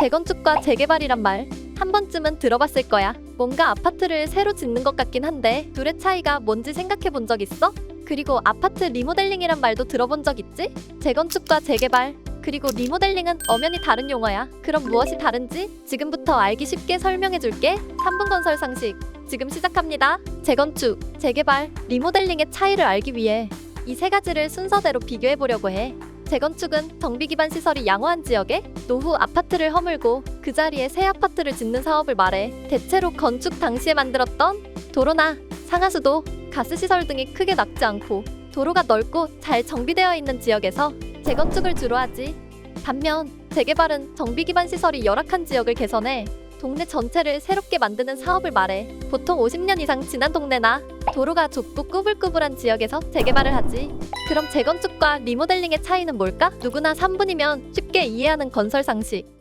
재건축과 재개발이란 말 한 번쯤은 들어봤을 거야. 뭔가 아파트를 새로 짓는 것 같긴 한데 둘의 차이가 뭔지 생각해 본 적 있어? 그리고 아파트 리모델링이란 말도 들어본 적 있지? 재건축과 재개발 그리고 리모델링은 엄연히 다른 용어야. 그럼 무엇이 다른지 지금부터 알기 쉽게 설명해 줄게. 3분 건설 상식. 지금 시작합니다. 재건축, 재개발, 리모델링의 차이를 알기 위해 이 세 가지를 순서대로 비교해 보려고 해. 재건축은 정비 기반 시설이 양호한 지역에 노후 아파트를 허물고 그 자리에 새 아파트를 짓는 사업을 말해. 대체로 건축 당시에 만들었던 도로나 상하수도, 가스 시설 등이 크게 낙지 않고 도로가 넓고 잘 정비되어 있는 지역에서 재건축을 주로 하지. 반면 재개발은 정비 기반 시설이 열악한 지역을 개선해 동네 전체를 새롭게 만드는 사업을 말해. 보통 50년 이상 지난 동네나 도로가 좁고 꾸불꾸불한 지역에서 재개발을 하지. 그럼 재건축과 리모델링의 차이는 뭘까? 누구나 3분이면 쉽게 이해하는 건설 상식.